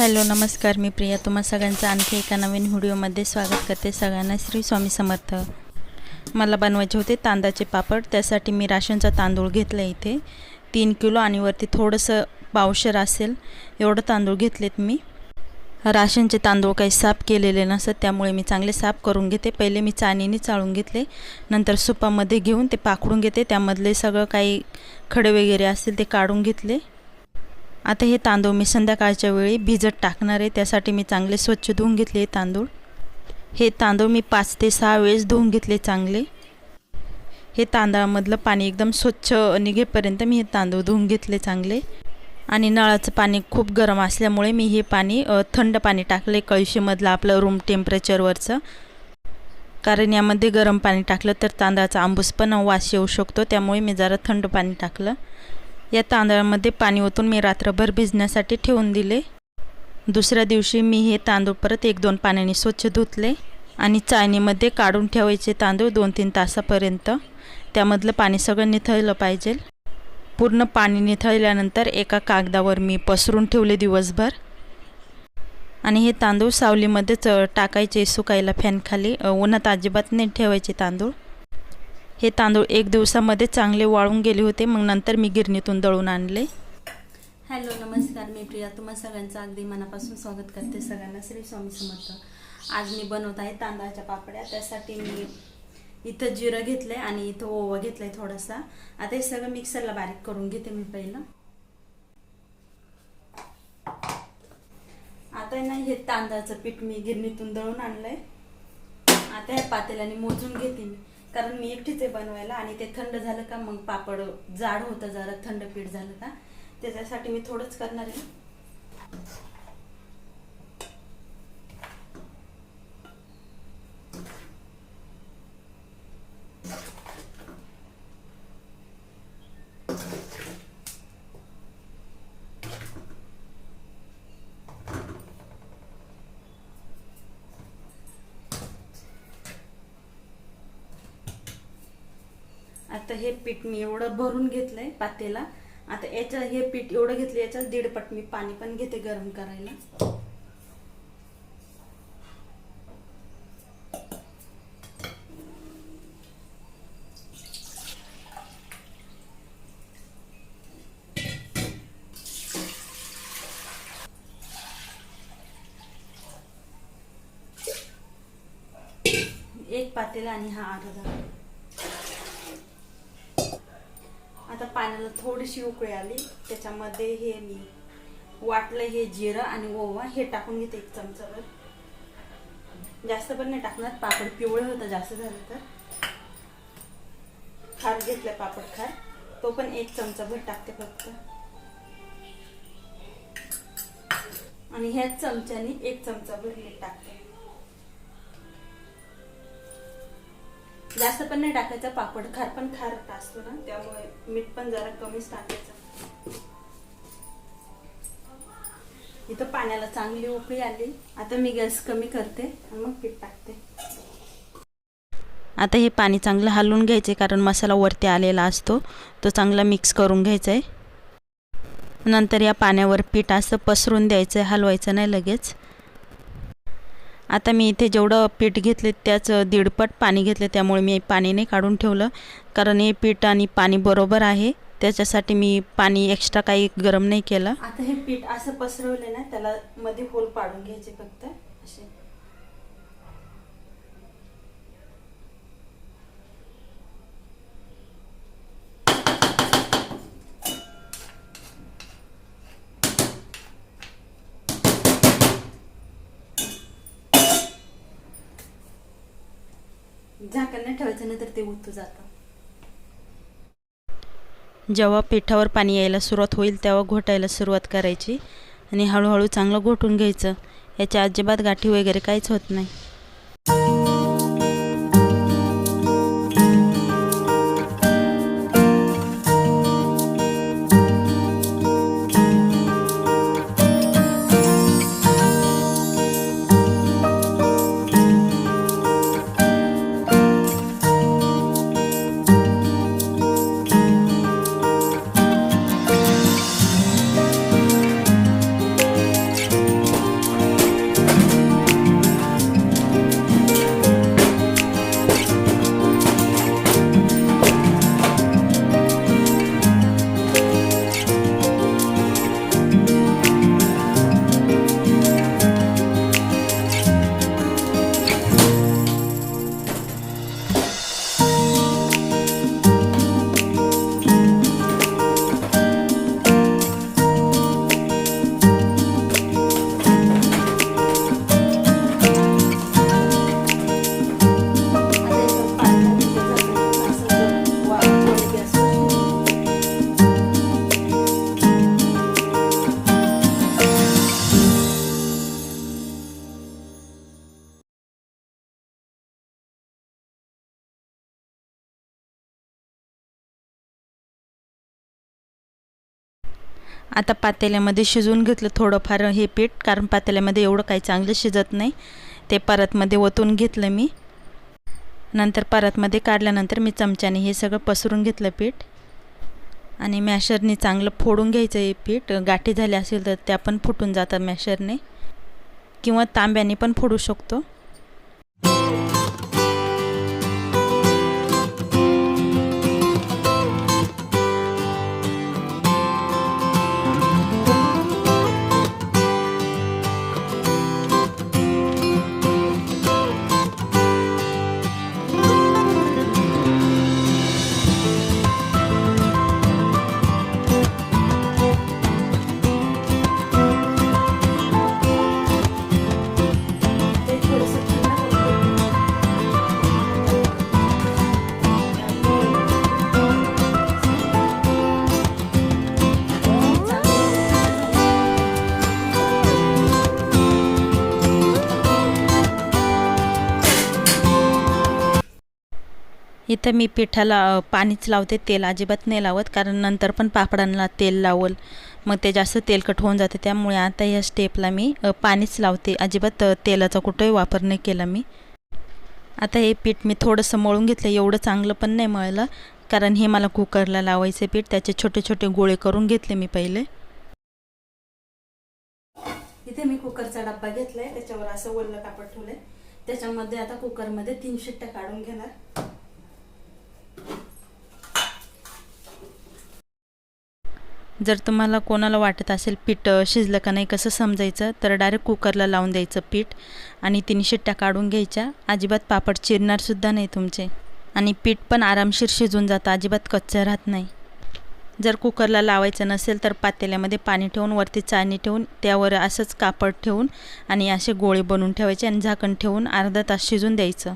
Hello नमस्कार मी प्रिया. तुम्हा सगळ्यांचं आणखी एका नवीन व्हिडिओमध्ये स्वागत करते सगळ्यांना. श्री स्वामी समर्थ. मला बनवायचे होते तांदळाचे पापड. त्यासाठी मी राशनचा तांदूळ घेतला इथे. तीन किलो आणि वरती थोडंसं पावशर असेल. एवढं तांदूळ घेतलेत मी. राशनचे तांदूळ काही साफ केलेले नसत त्यामुळे मी चांगले साफ करून घेते. पहिले मी चाणीने चाळून घेतले. नंतर सुपामध्ये घेऊन ते पाकडून घेते. त्यामधले सगळं काही खडे वगैरे असतील ते काढून घेतले. आता हे तांदूळ मी संध्याकाळच्या वेळी भिजत टाकणार आहे. त्यासाठी मी चांगले स्वच्छ धुवून घेतले तांदूळ. हे तांदूळ मी पाच ते सहा वेळेस धुवून घेतले चांगले. हे तांदळामधलं पाणी एकदम स्वच्छ निघेपर्यंत मी हे तांदूळ धुवून घेतले चांगले. आणि नळाचं पाणी खूप गरम असल्यामुळे मी हे पाणी थंड पाणी टाकले कळशीमधलं आपलं रूम टेम्परेचरवरचं कारण यामध्ये गरम पाणी टाकलं तर तांदळाचा आंबूस पण वास येऊ शकतो. त्यामुळे मी जरा थंड पाणी टाकलं. या तांदळामध्ये पाणी ओतून मी रात्रभर भिजण्यासाठी ठेवून दिले. दुसऱ्या दिवशी मी हे तांदूळ परत एक दोन पाण्याने स्वच्छ धुतले आणि चाळणीमध्ये काढून ठेवायचे तांदूळ दोन तीन तासापर्यंत. त्यामधलं पाणी सगळं निथळलं पाहिजे. पूर्ण पाणी निथळल्यानंतर एका कागदावर मी पसरून ठेवले दिवसभर. आणि हे तांदूळ सावलीमध्येच टाकायचे सुकायला फॅनखाली. उन्हात अजिबात नाही ठेवायचे तांदूळ. हे तांदूळ एक दिवसामध्ये चांगले वाळून गेले होते मग नंतर मी गिरणीतून दळून आणले. हॅलो नमस्कार मी प्रिया. तुम्हा सगळ्यांचं अगदी मनापासून स्वागत करते सगळ्यांना. श्री स्वामी समर्थ. आज मी बनवत आहे तांदळाच्या पापड्या. त्यासाठी मी इथं जिरं घेतलंय आणि इथं ओवा घेतलाय थोडासा. आता हे सगळं मिक्सरला बारीक करून घेते मी पहिलं. आता आहे ना हे तांदळाचं पीठ मी गिरणीतून दळून आणलंय. आता ह्या पातेल्याने मोजून घेते मी. कारण मी एकटीच आहे बनवायला आणि ते थंड झालं का मग पापड जाड होतं जरा थंड पीठ झालं का त्याच्यासाठी मी थोडंच करणार आहे. आता हे पीठ मी एवढं भरून घेतलंय पातेला. आता याच्या हे पीठ एवढं घेतलं याच्यात दीडपट मी पाणी पण घेते गरम करायला. एक पातेला आणि हा अर्धा. आता पाण्याला थोडीशी उकळी आली. त्याच्यामध्ये हे मी वाटलं हे जिरं आणि ओवा हे टाकून घेते एक चमचाभर. जास्त पण नाही टाकणार पापड पिवळं होतं जास्त झालं तर. खार घेतलं पापड खार. तो पण एक चमचाभर टाकते फक्त. आणि ह्याच चमच्याने एक चमचाभर मीठ टाकते. जास्त पण नाही टाकायचं पापड खार पण खार असतो ना त्यामुळे मीठ पण जरा कमीच टाकायचं. इथं पाण्याला चांगली उकळी आली. आता मी गॅस कमी करते आणि मग पीठ टाकते. आता हे पाणी चांगलं हलवून घ्यायचे कारण मसाला वरती आलेला असतो. तो चांगला मिक्स करून घ्यायचा आहे नंतर या पाण्यावर पीठ असं पसरून द्यायचं आहे हलवायचं नाही लगेच. आता मी इथे जेवढं पीठ घेतले त्याच दीडपट पाणी घेतले त्यामुळे मी पाणी नाही काढून ठेवलं. कारण हे पीठ आणि पाणी बरोबर आहे. त्याच्यासाठी मी पाणी एक्स्ट्रा काही गरम नाही केलं. आता हे पीठ असं पसरवले ना त्याला मध्ये होल पाडून घ्यायचे फक्त. असे. झाकण ठेवायचं नंतर ते उतू जातं. जेव्हा पिठावर पाणी यायला सुरुवात होईल तेव्हा घोटायला सुरुवात करायची आणि हळूहळू चांगलं घोटून घ्यायचं. याच्या अजिबात गाठी वगैरे काहीच होत नाही. आता पातेल्यामध्ये शिजवून घेतलं थोडंफार हे पीठ कारण पातेल्यामध्ये एवढं काही चांगलं शिजत नाही. ते परतमध्ये ओतून घेतलं मी. नंतर परतमध्ये काढल्यानंतर मी चमच्याने हे सगळं पसरून घेतलं पीठ. आणि मॅशरने चांगलं फोडून घ्यायचं हे पीठ. गाठी झाले असेल तर त्या पण फुटून जातात मॅशरने. किंवा तांब्याने पण फोडू शकतो. इथं मी पिठाला पाणीच लावते तेल अजिबात नाही लावत कारण नंतर पण पापडांना तेल लावल मग ते जास्त तेलकट होऊन जाते त्यामुळे आता या स्टेपला मी पाणीच लावते अजिबात तेलाचा कुठंही वापर नाही केला मी. आता हे पीठ मी थोडंसं मळून घेतलं एवढं चांगलं पण नाही मळलं कारण हे मला कुकरला लावायचं पीठ त्याचे छोटे छोटे गोळे करून घेतले मी पहिले. इथे मी कुकरचा डब्बा घेतलाय त्याच्यावर असं वल्ल कापड ठेवलंय त्याच्यामध्ये आता कुकरमध्ये तीन शिट्ट्या काढून घेणार. जर तुम्हाला कोणाला वाटत असेल पीठ शिजलं का नाही कसं समजायचं तर डायरेक्ट कुकरला लावून द्यायचं पीठ आणि तीन शिट्ट्या काढून घ्यायच्या. अजिबात पापड चिरणारसुद्धा नाही तुमचे. आणि पीठ पण आरामशीर शिजून जातं अजिबात कच्चं राहत नाही. जर कुकरला लावायचं नसेल तर पातेल्यामध्ये पाणी ठेवून वरती चाळणी ठेवून त्यावर असंच कापड ठेवून आणि असे गोळे बनवून ठेवायचे आणि झाकण ठेवून अर्धा तास शिजून द्यायचं.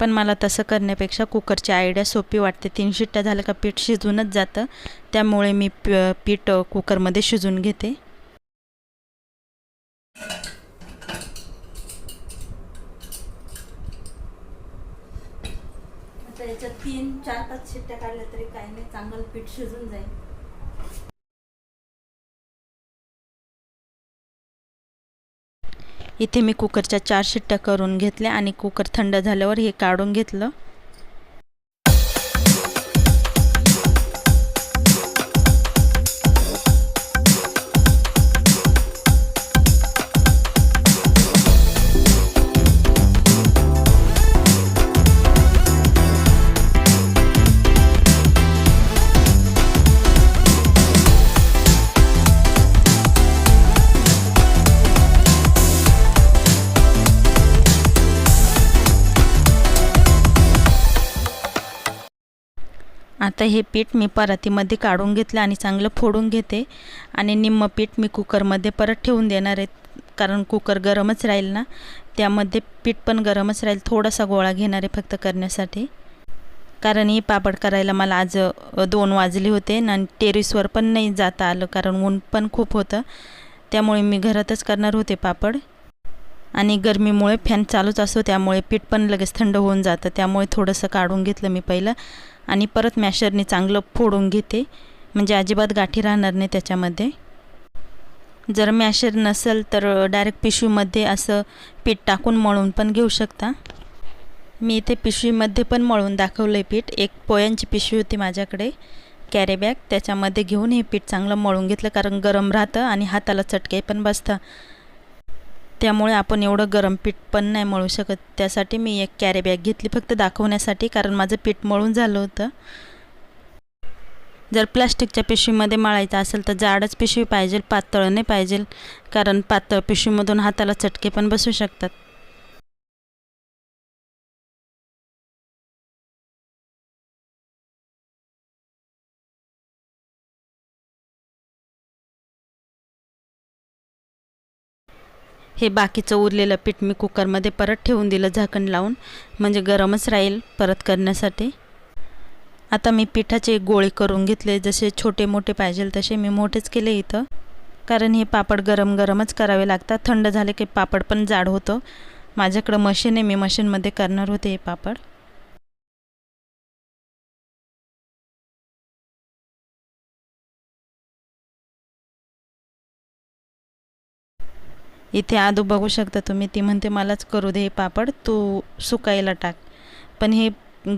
पण मला तसं करण्यापेक्षा कुकरची आयडिया सोपी वाटते. तीन शिट्ट्या झालं का पीठ शिजूनच जातं. त्यामुळे मी पीठ कुकरमध्ये शिजून घेते. याच्यात तीन चार पाच शिट्ट्या काढल्या तरी काही नाही. चांगलं पीठ शिजून जाईल. इथे मी कुकरच्या चार शिट्ट्या करून घेतल्या आणि कुकर थंड झाल्यावर हे काढून घेतलं. आता हे पीठ मी परातीमध्ये काढून घेतलं आणि चांगलं फोडून घेते. आणि निम्म पीठ मी कुकरमध्ये परत ठेवून देणार आहे. कारण कुकर गरमच राहील ना त्यामध्ये पीठ पण गरमच राहील. थोडासा गोळा घेणार आहे फक्त करण्यासाठी. कारण ही पापड करायला मला आज दोन वाजले होते आणि टेरिसवर पण नाही जाता आलं. कारण ऊन पण खूप होतं. त्यामुळे मी घरातच करणार होते पापड. आणि गरमीमुळे फॅन चालूच असतो त्यामुळे पीठ पण लगेच थंड होऊन जातं. त्यामुळे थोडंसं काढून घेतलं मी पहिलं. आणि परत मॅशरने चांगलं फोडून घेते. म्हणजे अजिबात गाठी राहणार नाही त्याच्यामध्ये. जर मॅशर नसेल तर डायरेक्ट पिशवीमध्ये असं पीठ टाकून मळून पण घेऊ शकता. मी इथे पिशवीमध्ये पण मळून दाखवलं आहे पीठ. एक पोयांची पिशवी होती माझ्याकडे कॅरीबॅग त्याच्यामध्ये घेऊन हे पीठ चांगलं मळून घेतलं कारण गरम राहतं आणि हाताला चटके पण बसतं. त्यामुळे आपण एवढं गरम पीठ पण नाही मळू शकत. त्यासाठी मी एक कॅरी बॅग घेतली फक्त दाखवण्यासाठी कारण माझं पीठ मळून झालं होतं. जर प्लास्टिकच्या पिशवीमध्ये मळायचं असेल तर जाडच पिशवी पाहिजे पातळ नाही पाहिजे कारण पातळ पिशवीमधून हाताला चटके पण बसू शकतात. हे बाकीचं उरलेलं पीठ मी कुकरमध्ये परत ठेवून दिलं झाकण लावून म्हणजे गरमच राहील परत करण्यासाठी. आता मी पिठाचे गोळे करून घेतले जसे छोटे मोठे पाहिजे तसे मी मोठेच केले इथं. कारण हे पापड गरम गरमच करावे लागतात. थंड झाले की पापड पण जाड होतं. माझ्याकडं मशीन आहे मी मशीनमध्ये करणार होते हे पापड. इथे आदू बघू शकता तुम्ही ती म्हणते मलाच करू दे हे पापड तू सुकायला टाक. पण हे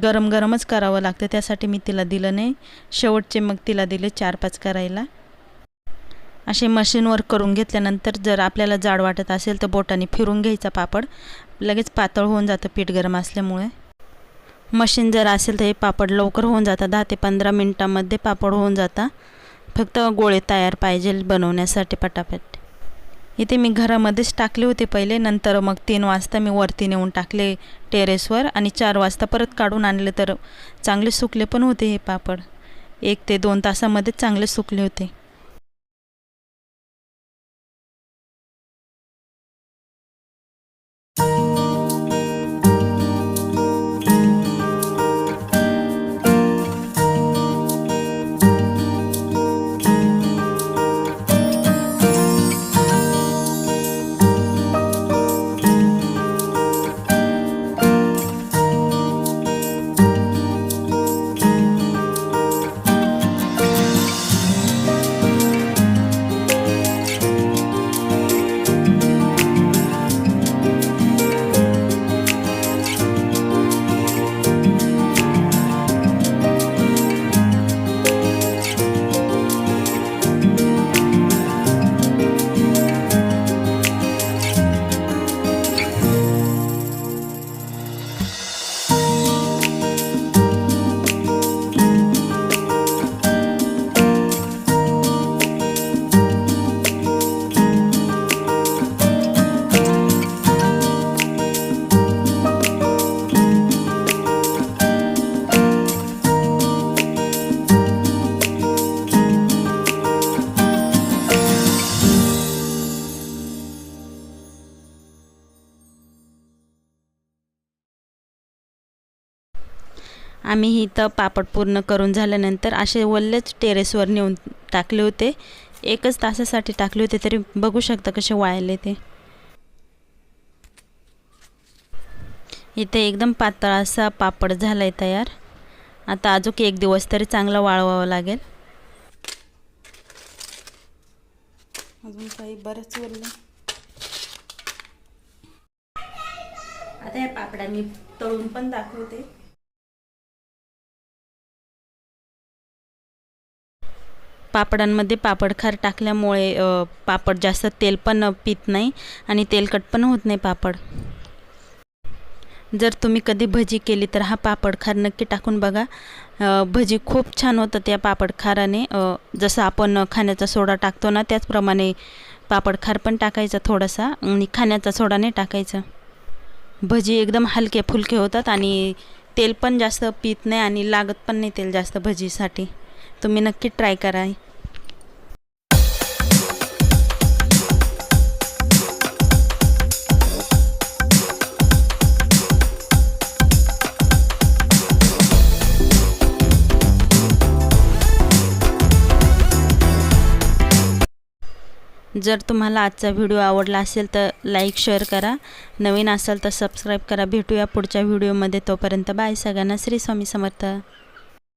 गरम गरमच करावं लागतं त्यासाठी मी तिला दिलं नाही. शेवटचे मग तिला दिले चार पाच करायला. असे मशीनवर करून घेतल्यानंतर जर आपल्याला जाड वाटत असेल तर बोटाने फिरून घ्यायचा पापड. लगेच पातळ होऊन जातं पीठ गरम असल्यामुळे. मशीन जर असेल तर हे पापड लवकर होऊन जातात दहा ते पंधरा मिनटामध्ये पापड होऊन जाता. फक्त गोळे तयार पाहिजे बनवण्यासाठी पटापट. इथे मी घरामध्येच टाकले होते पहिले. नंतर मग तीन वाजता मी वरती नेऊन टाकले टेरेसवर आणि चार वाजता परत काढून आणले तर चांगले सुकले पण होते हे पापड. एक ते दोन तासामध्येच चांगले सुकले होते. आम्ही इथं पापड पूर्ण करून झाल्यानंतर असे वल्लेच टेरेसवर नेऊन टाकले होते. एकच तासासाठी टाकले होते तरी बघू शकता कसे वाळले ते. इथे एकदम पातळ असा पापड झाला आहे तयार. आता अजून एक दिवस तरी चांगला वाळवावं लागेल. अजून काही बरंच उरलं आता या पापड्या मी तळून पण दाखवते. पापडांमध्ये पापडखार टाकल्यामुळे पापड जास्त तेल पण पित नाही आणि तेलकट पण होत नाही पापड. जर तुम्ही कधी भजी केली तर हा पापडखार नक्की टाकून बघा. भजी खूप छान होतात या पापडखाराने जसं आपण खाण्याचा सोडा टाकतो ना त्याचप्रमाणे पापडखार पण टाकायचा थोडासा आणि खाण्याचा सोडा नाही टाकायचा. भजी एकदम हलके फुलके होतात आणि तेल पण जास्त पित नाही आणि लागत पण नाही तेल जास्त भजीसाठी. तुम्ही नक्की ट्राय करा. जर तुम्हाला आजचा व्हिडिओ आवडला असेल तर लाईक शेअर करा. नवीन असाल तर सबस्क्राईब करा. भेटूया पुढच्या व्हिडिओमध्ये तोपर्यंत बाय सगळ्यांना श्री स्वामी समर्थ.